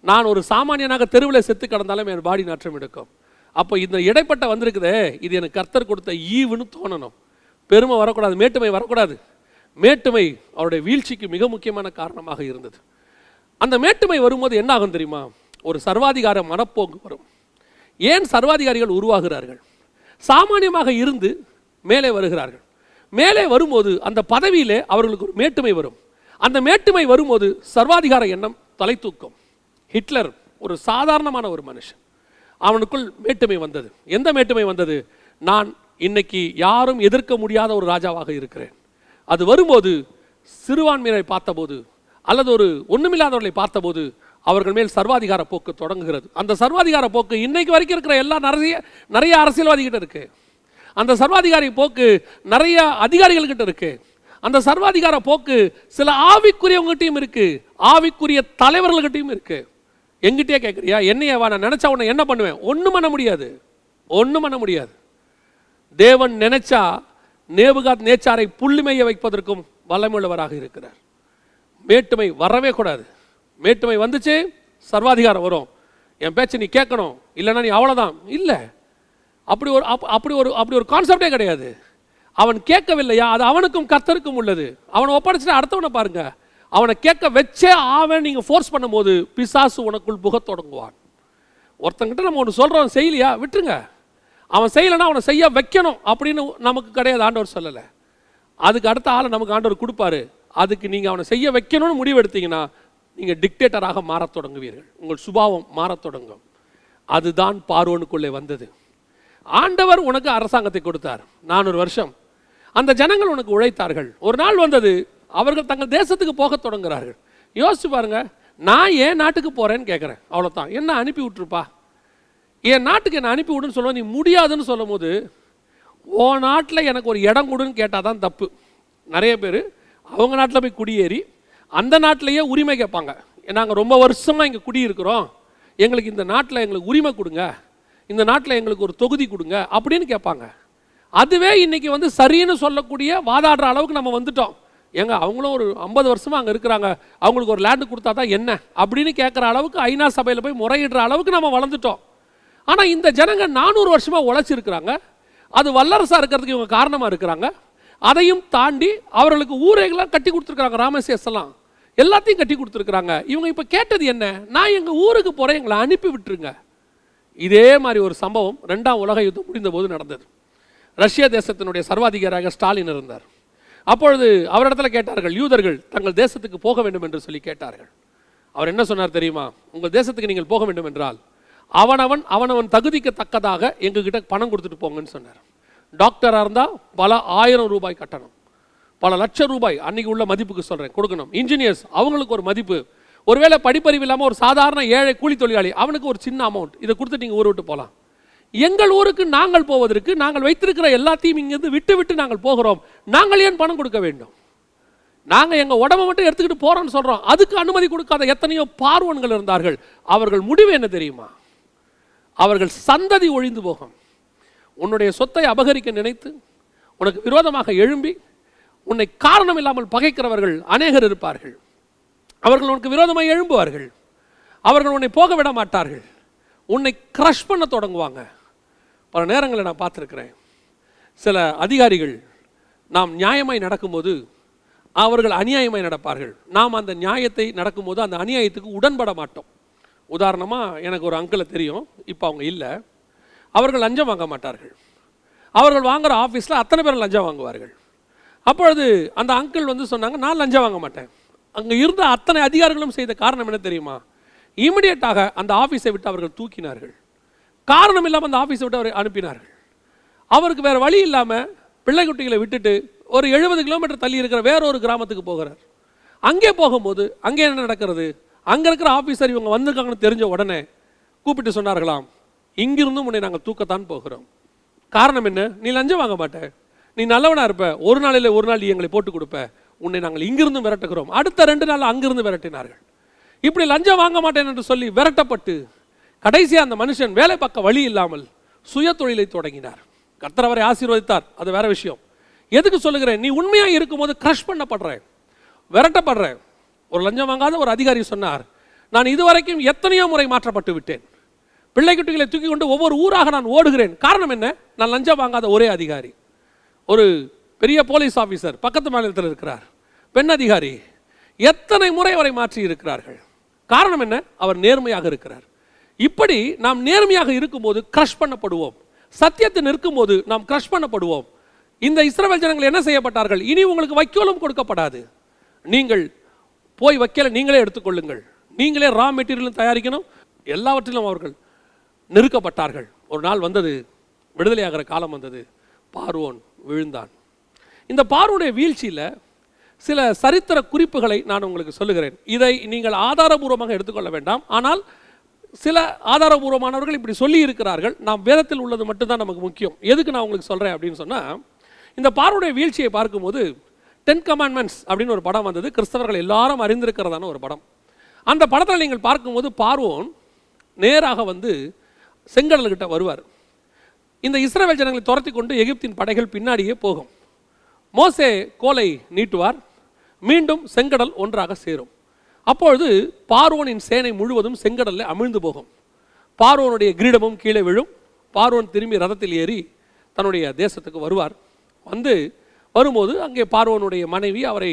நான் ஒரு சாமானியனாக தெருவில் செத்து கிடந்தாலும் என் பாடி நாற்றம் எடுக்கும். அப்போ இந்த இடைப்பட்ட வந்திருக்குதே இது எனக்கு கர்த்தர் கொடுத்த ஈவுன்னு தோணணும். பெருமை வரக்கூடாது மேட்டுமை வரக்கூடாது. மேட்டுமை அவருடைய வீழ்ச்சிக்கு மிக முக்கியமான காரணமாக இருந்தது. அந்த மேட்டுமை வரும்போது என்ன ஆகும் தெரியுமா? ஒரு சர்வாதிகார மனப்போக்கு வரும். ஏன் சர்வாதிகாரிகள் உருவாகிறார்கள்? சாமானியமாக இருந்து மேலே வருகிறார்கள். மேலே வரும்போது அந்த பதவியிலே அவர்களுக்கு ஒரு மேட்டுமை வரும். அந்த மேட்டுமை வரும்போது சர்வாதிகார எண்ணம் தலை தூக்கும். ஹிட்லர் ஒரு சாதாரணமான ஒரு மனுஷன். அவனுக்குள் மேட்டுமை வந்தது. எந்த மேட்டுமை வந்தது? நான் இன்னைக்கு யாரும் எதிர்க்க முடியாத ஒரு ராஜாவாக இருக்கிறேன். அது வரும்போது சிறுபான்மையினரை பார்த்தபோது அல்லது ஒரு ஒன்றுமில்லாதவர்களை பார்த்தபோது அவர்கள் மேல் சர்வாதிகார போக்கு தொடங்குகிறது. அந்த சர்வாதிகார போக்கு இன்னைக்கு வரைக்கும் இருக்கிற எல்லா நிறைய நிறைய அரசியல்வாதிகிட்ட இருக்கு. அந்த சர்வாதிகாரி போக்கு நிறைய அதிகாரிகள்கிட்ட இருக்கு. அந்த சர்வாதிகார போக்கு சில ஆவிக்குரியவங்ககிட்டையும் இருக்கு. ஆவிக்குரிய தலைவர்கள்கிட்டயும் இருக்கு. எங்கிட்டே கேட்குறியா என்னையவா? நான் நினச்சா உன்னை என்ன பண்ணுவேன்? ஒன்றும் பண்ண முடியாது. ஒன்றும் பண்ண முடியாது. தேவன் நினைச்சா நேபுகாத் நேச்சாரை புள்ளிமைய வைப்பதற்கும் வல்லமுள்ளவராக இருக்கிறார். மேட்டுமை வரவே கூடாது. மேட்டுமை வந்துச்சு சர்வாதிகாரம் வரும். என் பேச்சை நீ கேட்கணும் இல்லைன்னா நீ அவ்வளோதான் இல்லை. அப்படி ஒரு அப்- அப்படி ஒரு அப்படி ஒரு கான்செப்டே கிடையாது. அவன் கேட்கவில்லையா? அது அவனுக்கும் கர்த்தருக்கும் உள்ளது. அவனை ஒப்படைச்சிட்டு அடுத்தவனை பாருங்க. அவனை கேட்க வச்சே ஆவன். நீங்கள் ஃபோர்ஸ் பண்ணும்போது பிசாசு உனக்குள் புகத் தொடங்குவான். ஒருத்தங்கிட்ட நம்ம ஒன்று சொல்கிறோம் செய்யலையா? விட்டுருங்க. அவன் செய்யலைன்னா அவனை செய்ய வைக்கணும் அப்படின்னு நமக்கு கிடையாது ஆண்டவர் சொல்லலை. அதுக்கு அடுத்த ஆளை நமக்கு ஆண்டவர் கொடுப்பாரு. அதுக்கு நீங்கள் அவனை செய்ய வைக்கணும்னு முடிவெடுத்தீங்கன்னா நீங்கள் டிக்டேட்டராக மாறத் தொடங்குவீர்கள். உங்கள் சுபாவம் மாறத் தொடங்கும். அதுதான் பார்வோனுக்குள்ளே வந்தது. ஆண்டவர் உனக்கு அரசாங்கத்தை கொடுத்தார். நானூறு வருஷம். அந்த ஜனங்கள் உனக்கு உழைத்தார்கள். ஒரு நாள் வந்தது அவர்கள் தங்கள் தேசத்துக்கு போகத் தொடங்குகிறார்கள். யோசிச்சு பாருங்க நான் ஏன் நாட்டுக்கு போகிறேன்னு கேட்குறேன் அவ்வளோதான் என்ன அனுப்பி விட்டுருப்பா? என் நாட்டுக்கு என்னை அனுப்பி விடுன்னு சொல்லுவோம் நீ முடியாதுன்னு சொல்லும் போது ஓ நாட்டில் எனக்கு ஒரு இடம் கொடுன்னு கேட்டால் தான் தப்பு. நிறைய பேர் அவங்க நாட்டில் போய் குடியேறி அந்த நாட்டிலேயே உரிமை கேட்பாங்க. நாங்கள் ரொம்ப வருஷமாக இங்கே குடியிருக்கிறோம். எங்களுக்கு இந்த நாட்டில் எங்களுக்கு உரிமை கொடுங்க. இந்த நாட்டில் எங்களுக்கு ஒரு தொகுதி கொடுங்க அப்படின்னு கேட்பாங்க. அதுவே இன்னைக்கு வந்து சரின்னு சொல்லக்கூடிய வாதாடுற அளவுக்கு நம்ம வந்துட்டோம். ஏங்க அவங்களும் ஒரு ஐம்பது வருஷமா அங்கே இருக்கிறாங்க. அவங்களுக்கு ஒரு லேண்டு கொடுத்தா தான் என்ன? அப்படின்னு கேட்குற அளவுக்கு ஐநா சபையில் போய் முறையிடுற அளவுக்கு நம்ம வளர்ந்துட்டோம். ஆனால் இந்த ஜனங்க நானூறு வருஷமாக உழைச்சிருக்கிறாங்க. அது வல்லரசாக இருக்கிறதுக்கு இவங்க காரணமாக இருக்கிறாங்க. அதையும் தாண்டி அவர்களுக்கு ஊரைகளாம் கட்டி கொடுத்துருக்குறாங்க ராமசேஸ் எல்லாத்தையும் கட்டி கொடுத்துருக்குறாங்க. இவங்க இப்போ கேட்டது என்ன? நான் எங்கள் ஊருக்கு போகிறேன் எங்களை அனுப்பி விட்டுருங்க. இதே மாதிரி ஒரு சம்பவம் ரெண்டாம் உலக யுத்தம் முடிந்த போது நடந்தது. ரஷ்ய தேசத்தினுடைய சர்வாதிகாரியாக ஸ்டாலின் இருந்தார். அப்பொழுது அவரிடத்துல கேட்டார்கள் யூதர்கள் தங்கள் தேசத்துக்கு போக வேண்டும் என்று சொல்லி கேட்டார்கள். அவர் என்ன சொன்னார் தெரியுமா? உங்கள் தேசத்துக்கு நீங்கள் போக வேண்டும் என்றால் அவனவன் அவனவன் தகுதிக்கு தக்கதாக எங்ககிட்ட பணம் கொடுத்துட்டு போங்கன்னு சொன்னார். டாக்டராக இருந்தால் பல ஆயிரம் ரூபாய் கட்டணும். பல லட்சம் ரூபாய் அன்னைக்கு உள்ள மதிப்புக்கு சொல்கிறேன் கொடுக்கணும். இன்ஜினியர்ஸ் அவங்களுக்கு ஒரு மதிப்பு. ஒருவேளை படிப்பறிவு இல்லாமல் ஒரு சாதாரண ஏழை கூலி தொழிலாளி அவனுக்கு ஒரு சின்ன அமௌண்ட் இதை கொடுத்துட்டு நீங்கள் ஊர் விட்டு போகலாம் எங்கள் ஊருக்கு நாங்கள் போவதற்கு நாங்கள் வைத்திருக்கிற எல்லாத்தையும் இங்கேருந்து விட்டு விட்டு நாங்கள் போகிறோம். நாங்கள் ஏன் பணம் கொடுக்க வேண்டும்? நாங்கள் எங்கள் உடம்பை மட்டும் எடுத்துக்கிட்டு போகிறோம்னு சொல்கிறோம் அதுக்கு அனுமதி கொடுக்காத எத்தனையோ பார்வன்கள் இருந்தார்கள். அவர்கள் முடிவு என்ன தெரியுமா? அவர்கள் சந்ததி ஒழிந்து போகும். உன்னுடைய சொத்தை அபகரிக்க நினைத்து உனக்கு விரோதமாக எழும்பி உன்னை காரணம் இல்லாமல் பகைக்கிறவர்கள் அநேகர் இருப்பார்கள். அவர்கள் உனக்கு விரோதமாக எழும்புவார்கள். அவர்கள் உன்னை போக விட மாட்டார்கள். உன்னை க்ரஷ் பண்ண தொடங்குவாங்க. பல நேரங்களில் நான் பார்த்துருக்கிறேன். சில அதிகாரிகள் நாம் நியாயமாய் நடக்கும்போது அவர்கள் அநியாயமாய் நடப்பார்கள். நாம் அந்த நியாயத்தை நடக்கும்போது அந்த அநியாயத்துக்கு உடன்பட மாட்டோம். உதாரணமாக எனக்கு ஒரு அங்கிளை தெரியும். இப்போ அவங்க இல்லை. அவர்கள் லஞ்சம் வாங்க மாட்டார்கள். அவர்கள் வாங்குற ஆஃபீஸில் அத்தனை பேர் லஞ்சம் வாங்குவார்கள். அப்பொழுது அந்த அங்கிள் வந்து சொன்னாங்க நான் லஞ்சம் வாங்க மாட்டேன். அங்கே இருந்த அத்தனை அதிகாரிகளும் செய்த காரணம் என்ன தெரியுமா? இமிடியட்டாக அந்த ஆஃபீஸை விட்டு அவர்கள் தூக்கினார்கள். காரணம் இல்லாமல் அந்த ஆஃபீஸை விட்டு அவரை அனுப்பினார்கள். அவருக்கு வேறு வழி இல்லாமல் பிள்ளை குட்டிகளை விட்டுட்டு ஒரு எழுபது கிலோமீட்டர் தள்ளி இருக்கிற வேற ஒரு கிராமத்துக்கு போகிறார். அங்கே போகும்போது அங்கே என்ன நடக்கிறது? அங்கே இருக்கிற ஆஃபீஸர் இவங்க வந்திருக்காங்கன்னு தெரிஞ்ச உடனே கூப்பிட்டு சொன்னார்களாம் இங்கிருந்தும் உன்னை நாங்கள் தூக்கத்தான் போகிறோம். காரணம் என்ன? நீ லஞ்சம் வாங்க மாட்ட. நீ நல்லவனாக இருப்ப. ஒரு நாளில் ஒரு நாள் நீ எங்களை போட்டு கொடுப்ப. உன்னை நாங்கள் இங்கிருந்தும் விரட்டுகிறோம். அடுத்த ரெண்டு நாள் அங்கிருந்து விரட்டினார்கள். இப்படி லஞ்சம் வாங்க மாட்டேன் என்று சொல்லி விரட்டப்பட்டு கடைசியாக அந்த மனுஷன் வேலை பார்க்க வழி இல்லாமல் சுய தொழிலை தொடங்கினார். கர்த்தர் அவரை ஆசீர்வதித்தார். அது வேற விஷயம். எதுக்கு சொல்லுகிறேன்? நீ உண்மையாக இருக்கும்போது க்ரஷ் பண்ணப்படுற. விரட்டப்படுற. ஒரு லஞ்சம் வாங்காத ஒரு அதிகாரி சொன்னார் நான் இதுவரைக்கும் எத்தனையோ முறை மாற்றப்பட்டு விட்டேன். பிள்ளை குட்டிகளை தூக்கி கொண்டு ஒவ்வொரு ஊராக நான் ஓடுகிறேன். காரணம் என்ன? நான் லஞ்சம் வாங்காத ஒரே அதிகாரி. ஒரு பெரிய போலீஸ் ஆஃபீஸர் பக்கத்து மாநிலத்தில் இருக்கிறார். பெண் அதிகாரி எத்தனை முறை அவரை மாற்றி இருக்கிறார்கள்? காரணம் என்ன? அவர் நேர்மையாக இருக்கிறார். இப்படி நாம் நேர்மையாக இருக்கும்போது க்ரஷ் பண்ணப்படுவோம். சத்தியத்தை நிற்கும்போது நாம் க்ரஷ் பண்ணப்படுவோம். இந்த இஸ்ரவேல் ஜனங்கள் என்ன செய்யப்பட்டார்கள்? இனி உங்களுக்கு வைக்கோலும் கொடுக்கப்படாது. நீங்கள் போய் வைக்கல நீங்களே எடுத்துக்கொள்ளுங்கள். நீங்களே ரா மெட்டீரியலும் தயாரிக்கணும். எல்லாவற்றிலும் அவர்கள் நெருக்கப்பட்டார்கள். ஒரு நாள் வந்தது விடுதலையாகிற காலம் வந்தது. பார்வோன் விழுந்தான். இந்த பார்வோனுடைய வீழ்ச்சியில் சில சரித்திர குறிப்புகளை நான் உங்களுக்கு சொல்லுகிறேன். இதை நீங்கள் ஆதாரபூர்வமாக எடுத்துக்கொள்ள வேண்டாம். ஆனால் சில ஆதாரபூர்வமானவர்கள் இப்படி சொல்லி இருக்கிறார்கள். நாம் வேதத்தில் உள்ளது மட்டும்தான் நமக்கு முக்கியம். எதுக்கு நான் உங்களுக்கு சொல்கிறேன் அப்படின்னு சொன்னால் இந்த பார்வோடைய வீழ்ச்சியை பார்க்கும்போது டென் கமாண்ட்மெண்ட்ஸ் அப்படின்னு ஒரு படம் வந்தது. கிறிஸ்தவர்கள் எல்லாரும் அறிந்திருக்கிறதான ஒரு படம். அந்த படத்தில் நீங்கள் பார்க்கும்போது பார்வோன் நேராக வந்து செங்கடல்கிட்ட வருவார். இந்த இஸ்ரவேல் ஜனங்களை துரத்தி கொண்டு எகிப்தின் படைகள் பின்னாடியே போகும். மோசே கோலை நீட்டுவார். மீண்டும் செங்கடல் ஒன்றாக சேரும். அப்பொழுது பார்வோனின் சேனை முழுவதும் செங்கடலில் அமிழ்ந்து போகும். பார்வோனுடைய கிரீடமும் கீழே விழும். பார்வோன் திரும்பி ரதத்தில் ஏறி தன்னுடைய தேசத்துக்கு வருவார். வந்து வரும்போது அங்கே பார்வோனுடைய மனைவி அவரை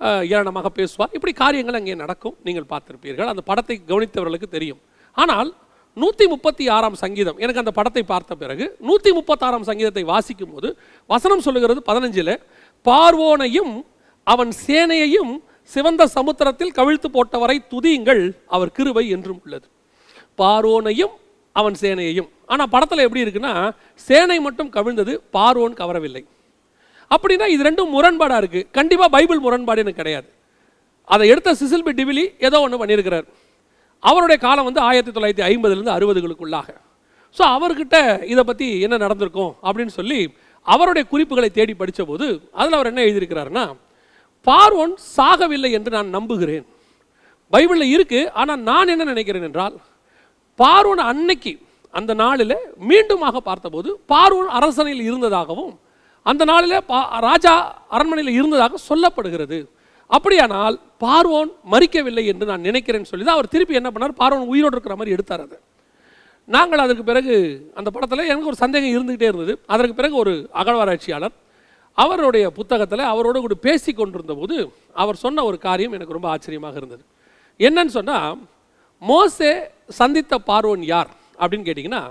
அஹ், ஏளனமாக பேசுவார். இப்படி காரியங்கள் அங்கே நடக்கும். நீங்கள் பார்த்திருப்பீர்கள். அந்த படத்தை கவனித்தவர்களுக்கு தெரியும். ஆனால் நூற்றி முப்பத்தி ஆறாம் சங்கீதம் எனக்கு அந்த படத்தை பார்த்த பிறகு நூற்றி முப்பத்தாறாம் சங்கீதத்தை வாசிக்கும் போது வசனம் சொல்லுகிறது பதினஞ்சில் பார்வோனையும் அவன் சேனையையும் சிவந்த சமுத்திரத்தில் கவிழ்த்து போட்டவரை துதியுங்கள் அவர் கிருபை என்றும் உள்ளது. பார்வோனையும் அவன் சேனையையும். ஆனால் படத்தில் எப்படி இருக்குன்னா சேனை மட்டும் கவிழ்ந்தது பார்வோன் கவரவில்லை. அப்படின்னா இது ரெண்டும் முரண்பாடாக இருக்குது கண்டிப்பாக பைபிள் முரண்பாடு எனக்கு கிடையாது. அதை எடுத்த சிசில்பி டிவிலி ஏதோ ஒன்று பண்ணியிருக்கிறார். அவருடைய காலம் வந்து ஆயிரத்தி தொள்ளாயிரத்தி ஐம்பதுலேருந்து அறுபதுகளுக்குள்ளாக. ஸோ அவர்கிட்ட இதை பற்றி என்ன நடந்திருக்கும் அப்படின்னு சொல்லி அவருடைய குறிப்புகளை தேடி படித்தபோது அதில் அவர் என்ன எழுதியிருக்கிறாருன்னா பார்வோன் சாகவில்லை என்று நான் நம்புகிறேன். பைபிளில் இருக்குது ஆனால் நான் என்ன நினைக்கிறேன் என்றால் பார்வோன் அன்னைக்கு அந்த நாளில் மீண்டுமாக பார்த்தபோது பார்வோன் அரசனையில் இருந்ததாகவும் அந்த நாளில் பா ராஜா அரண்மனையில் இருந்ததாக சொல்லப்படுகிறது. அப்படியானால் பார்வோன் மறிக்கவில்லை என்று நான் நினைக்கிறேன்னு சொல்லி தான் அவர் திருப்பி என்ன பண்ணார்? பார்வோன் உயிரோடு இருக்கிற மாதிரி எடுத்தார் அது. நாங்கள் அதற்கு பிறகு அந்த படத்தில் எனக்கு ஒரு சந்தேகம் இருந்துக்கிட்டே இருந்தது. அதற்கு பிறகு ஒரு அகழ்வாராய்ச்சியாளர் அவருடைய புத்தகத்தில் அவரோடு கூட பேசி கொண்டிருந்த போது அவர் சொன்ன ஒரு காரியம் எனக்கு ரொம்ப ஆச்சரியமாக இருந்தது. என்னன்னு சொன்னால் மோசே சந்தித்த பார்வோன் யார்? அப்படின்னு கேட்டிங்கன்னா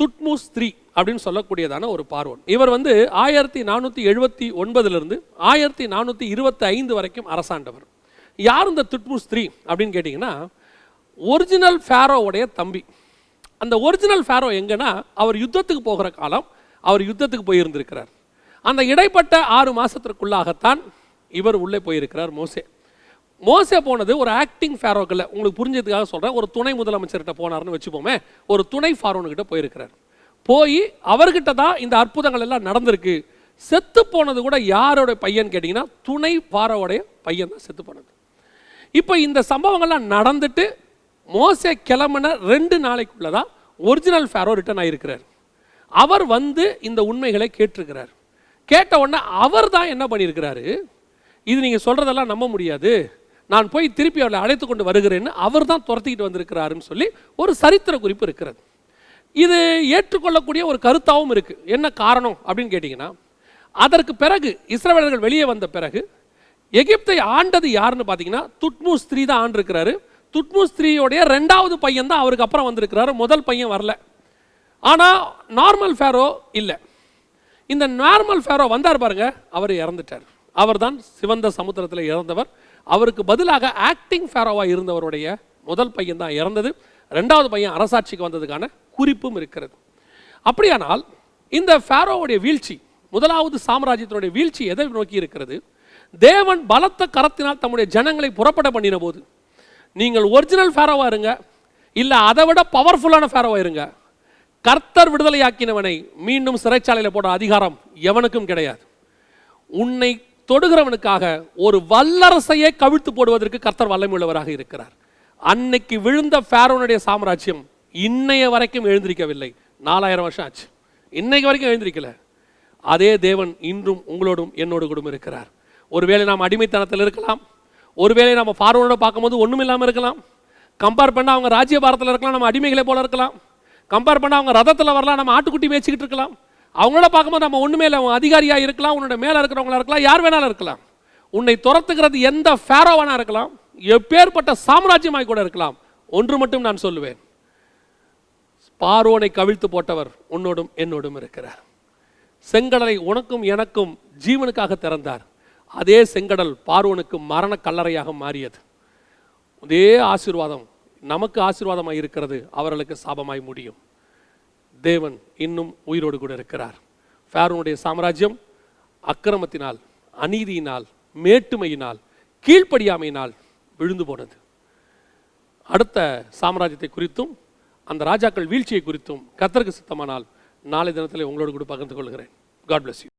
துட்மூஸ் த்ரீ அப்படின்னு சொல்லக்கூடியதான ஒரு பார்வன். இவர் வந்து ஆயிரத்தி நானூற்றி எழுபத்தி ஒன்பதுலேருந்து ஆயிரத்தி நானூற்றி இருபத்தி ஐந்து வரைக்கும் அரசாண்டவர். யார் இந்த துட்மூஸ் த்ரீ அப்படின்னு கேட்டிங்கன்னா ஒரிஜினல் ஃபேரோவுடைய தம்பி. அந்த ஒரிஜினல் ஃபேரோ எங்கன்னா அவர் யுத்தத்துக்கு போகிற காலம் அவர் யுத்தத்துக்கு போயிருந்திருக்கிறார். அந்த இடைப்பட்ட ஆறு மாதத்திற்குள்ளாகத்தான் இவர் உள்ளே போயிருக்கிறார் மோசே. மோசே போனது ஒரு ஆக்டிங் ஃபேரோக்கில் உங்களுக்கு புரிஞ்சதுக்காக சொல்கிறேன் ஒரு துணை முதலமைச்சர்கிட்ட போனார்னு வச்சுப்போமே. ஒரு துணை ஃபாரோனுக்கிட்ட போயிருக்கிறார். போய் அவர்கிட்ட தான் இந்த அற்புதங்கள் எல்லாம் நடந்திருக்கு. செத்து போனது கூட யாரோட பையன் கேட்டிங்கன்னா துணை ஃபாரோடைய பையன் தான் செத்து போனது. இப்போ இந்த சம்பவங்கள்லாம் நடந்துட்டு மோசே கிளம்புன ரெண்டு நாளைக்குள்ளே தான் ஒரிஜினல் ஃபேரோ ரிட்டர்ன் ஆகிருக்கிறார் அவர் வந்து இந்த உண்மைகளை கேட்டிருக்கிறார். கேட்ட உடனே அவர் தான் என்ன பண்ணியிருக்கிறாரு? இது நீங்கள் சொல்கிறதெல்லாம் நம்ப முடியாது. நான் போய் திருப்பி அவளை அழைத்து கொண்டு வருகிறேன்னு அவர் தான் துரத்திக்கிட்டு வந்திருக்கிறாருன்னு சொல்லி ஒரு சரித்திர குறிப்பு இருக்கிறது. இது ஏற்றுக்கொள்ளக்கூடிய ஒரு கருத்தாகவும் இருக்குது என்ன காரணம் அப்படின்னு கேட்டிங்கன்னா அதற்கு பிறகு இஸ்ரவேலர்கள் வெளியே வந்த பிறகு எகிப்தை ஆண்டது யாருன்னு பார்த்தீங்கன்னா துட்மூஸ் ஸ்திரீ தான் ஆண்டிருக்கிறாரு. துட்மூஸ் ஸ்திரீயோடைய ரெண்டாவது பையன் தான் அவருக்கு அப்புறம் வந்திருக்கிறாரு. முதல் பையன் வரல. ஆனால் நார்மல் ஃபேரோ இல்லை. இந்த நார்மல் ஃபேரோ வந்தார் பாருங்க அவர் இறந்துட்டார். அவர் தான் சிவந்த சமுத்திரத்தில் இறந்தவர். அவருக்கு பதிலாக ஆக்டிங் ஃபேரோவாக இருந்தவருடைய முதல் பையன் தான் இறந்தது. ரெண்டாவது பையன் அரசாட்சிக்கு வந்ததுக்கான குறிப்பும் இருக்கிறது. அப்படியானால் இந்த ஃபேரோவுடைய வீழ்ச்சி முதலாவது சாம்ராஜ்யத்தினுடைய வீழ்ச்சி எதை நோக்கி இருக்கிறது? தேவன் பலத்த கரத்தினால் தம்முடைய ஜனங்களை புறப்பட பண்ணின போது நீங்கள் ஒரிஜினல் ஃபேரோவாக இருங்க இல்லை அதை விட பவர்ஃபுல்லான ஃபேரோவாக இருங்க. கர்த்தர் விடுதலையாக்கினவனை மீண்டும் சிறைச்சாலையில் போட அதிகாரம் எவனுக்கும் கிடையாது. உன்னை தொடுகிறவனுக்காக ஒரு வல்லரசையே கவிழ்த்து போடுவதற்கு கர்த்தர் வல்லமையுள்ளவராக இருக்கிறார். அன்னைக்கு விழுந்த ஃபேரோனுடைய சாம்ராஜ்யம் இன்னைய வரைக்கும் எழுந்திருக்கவில்லை. நாலாயிரம் வருஷம் ஆச்சு. இன்னைக்கு வரைக்கும் எழுந்திருக்கல. அதே தேவன் இன்றும் உங்களோடும் என்னோடு கூட இருக்கிறார். ஒருவேளை நாம் அடிமைத்தனத்தில் இருக்கலாம். ஒருவேளை நம்ம பார்வோட பார்க்கும்போது ஒன்றும் இல்லாமல் இருக்கலாம். கம்பேர் பண்ணால் அவங்க ராஜ்ய பாரத்தில் இருக்கலாம் நம்ம அடிமைகளை போல இருக்கலாம். கம்பேர் பண்ணால் அவங்க ரதத்தில் வரலாம் நம்ம ஆட்டுக்குட்டி மேய்ச்சிக்கிட்டு இருக்கலாம். அவங்களோட பார்க்கும்போது நம்ம ஒன்றுமே இல்லை அவன் அதிகாரியாக இருக்கலாம் உன்னோட மேலே இருக்கிறவங்களா இருக்கலாம் யார் வேணாலும் இருக்கலாம். உன்னை துரத்துக்கிறது எந்த ஃபேரோவானா இருக்கலாம் எப்பேற்பட்ட சாம்ராஜ்யமாய் கூட இருக்கலாம். ஒன்று மட்டும் நான் சொல்லுவேன். பார்வோனை கவிழ்த்து போட்டவர் உன்னோடும் என்னோடும் இருக்கிறார். செங்கடலை உனக்கும் எனக்கும் ஜீவனுக்காக திறந்தார். அதே செங்கடல் பார்வோனுக்கு மரண கல்லறையாக மாறியது. அதே ஆசீர்வாதம் நமக்கு ஆசீர்வாதமாக இருக்கிறது அவர்களுக்கு சாபமாய் முடியும். தேவன் இன்னும் உயிரோடு கூட இருக்கிறார். ஃபேரோனுடைய சாம்ராஜ்யம் அக்கிரமத்தினால் அநீதியினால் மேட்டுமையினால் கீழ்ப்படியாமையினால் விழுந்து போனது. அடுத்த சாம்ராஜ்யத்தை குறித்தும் அந்த ராஜாக்கள் வீழ்ச்சியை குறித்தும் கத்தருக்கு சித்தமானால் நாளை தினத்தில் உங்களோடு கூட பகிர்ந்து கொள்கிறேன். God bless you